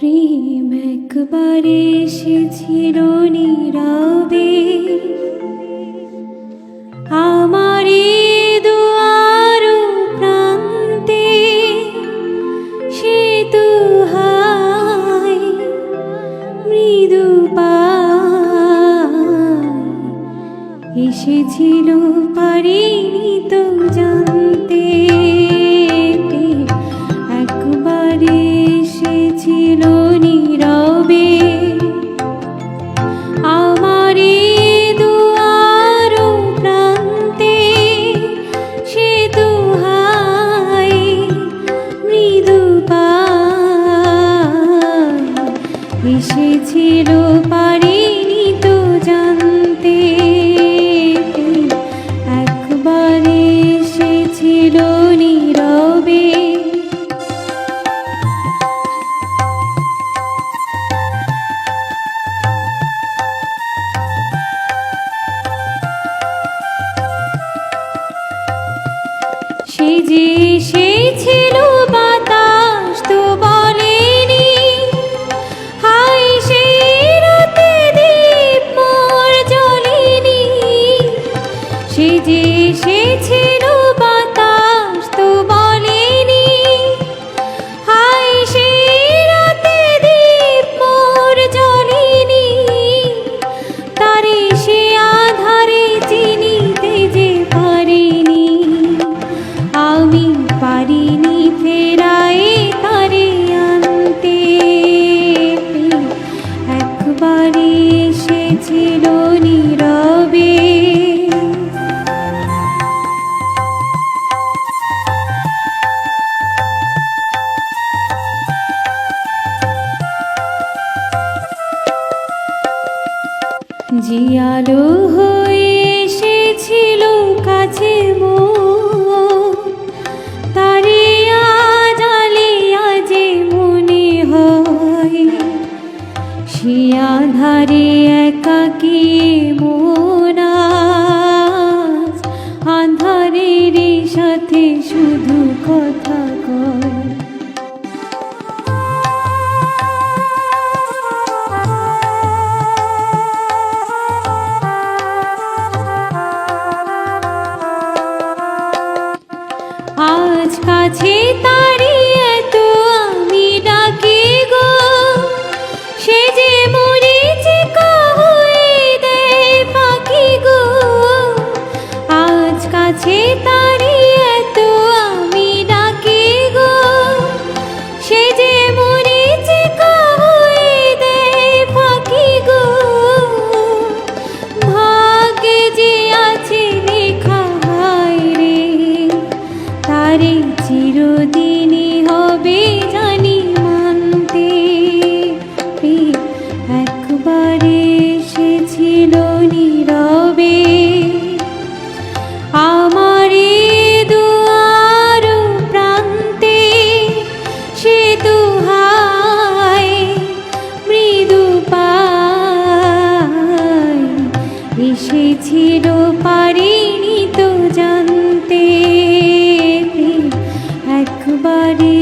প্রেম একবার এসেছিল নীরবে। আমার দুয়ার প্রান্তে সে তো মৃদু এসেছিল পারিনি তো এসেছিল পারিনি তো জানতে। সে যে সে ছিল বাতাস এসেছিল নীরবে। জিয়ালো হয়ে আধারে একাকি মোনাজ আধারের সাথে শুধু কথা কয়। নীরবে। আমার দুয়ার প্রান্তে মৃদু এসেছিল তো জানতে। একবারে